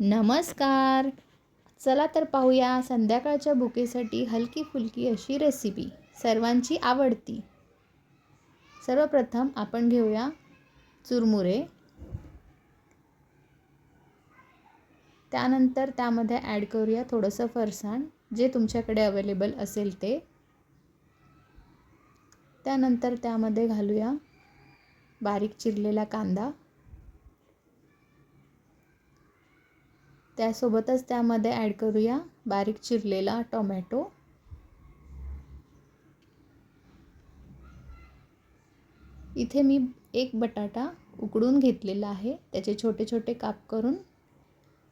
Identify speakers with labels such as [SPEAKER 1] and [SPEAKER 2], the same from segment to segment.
[SPEAKER 1] नमस्कार. चला तर पाहूया संध्याकाळच्या बुकेसाठी हलकी फुलकी अशी रेसिपी सर्वांची आवडती. सर्वप्रथम आपण घेऊया चुरमुरे. त्यानंतर त्यामध्ये ॲड करूया थोडंसं फरसाण जे तुमच्याकडे अवेलेबल असेल ते. त्यानंतर त्यामध्ये घालूया बारीक चिरलेला कांदा. त्यासोबतच त्यामध्ये ॲड करूया बारीक चिरलेला टोमॅटो. इथे मी एक बटाटा उकडून घेतलेला आहे. त्याचे छोटे छोटे काप करून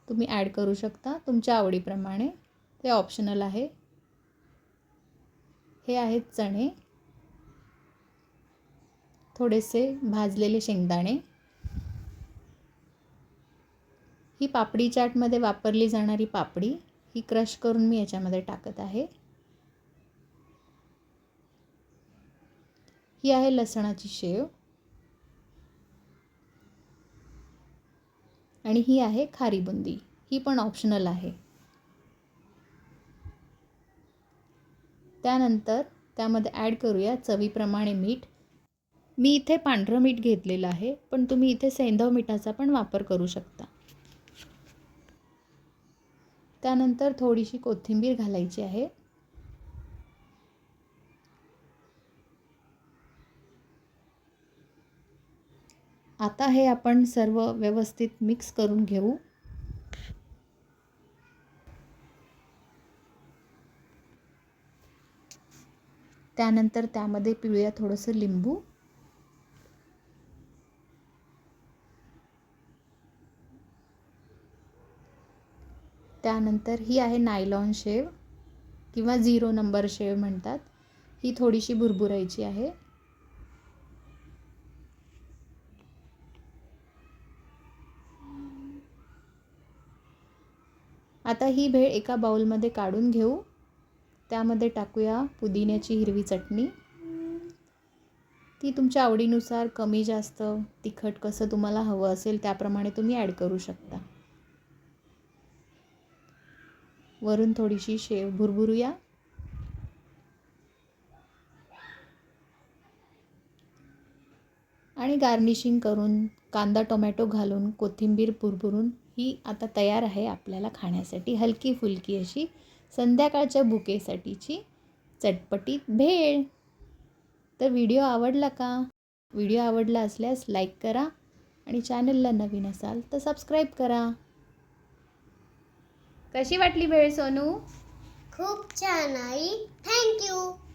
[SPEAKER 1] तुम्ही ॲड करू शकता तुमच्या आवडीप्रमाणे. ते ऑप्शनल आहे. हे आहेत चणे. थोडेसे भाजलेले शेंगदाणे. ही पापडी चाटमध्ये वापरली जाणारी पापडी ही क्रश करून मी याच्यामध्ये टाकत आहे. ही आहे लसणाची शेव. आणि ही आहे खारी बुंदी. ही पण ऑप्शनल आहे. त्यानंतर त्यामध्ये ॲड करूया चवीप्रमाणे मीठ. मी इथे पांढरं मीठ घेतलेलं आहे पण तुम्ही इथे सेंधव मिठाचा पण वापर करू शकता. त्यानंतर थोडीशी कोथिंबीर घालायची आहे. आता हे आपण सर्व व्यवस्थित मिक्स करून घेऊ. त्यानंतर त्यामध्ये पिळूया थोडंसं लिंबू. त्यानंतर ही आहे नायलॉन शेव किंवा झिरो नंबर शेव म्हणतात. ही थोडीशी भुरभुरायची आहे. आता ही भेळ एका बाउलमध्ये काढून घेऊ. त्यामध्ये टाकूया पुदिन्याची हिरवी चटणी. ती तुमच्या आवडीनुसार कमी जास्त तिखट कसं तुम्हाला हवं असेल त्याप्रमाणे तुम्ही ॲड करू शकता. वरून थोडीशी शेव भुरभुरूया. आणि गार्निशिंग करून कांदा टोमॅटो घालून कोथिंबीर भुरभुरून ही आता तयार आहे आपल्याला खाण्यासाठी हलकी फुलकी अशी संध्याकाळच्या बुकेसाठीची चटपटीत भेळ. तर व्हिडिओ आवडला का? व्हिडिओ आवडला असल्यास लाईक करा आणि चॅनलला नवीन असाल तर सबस्क्राईब करा. कशी वाटली भेळ सोनू?
[SPEAKER 2] खूप छान आई. थँक्यू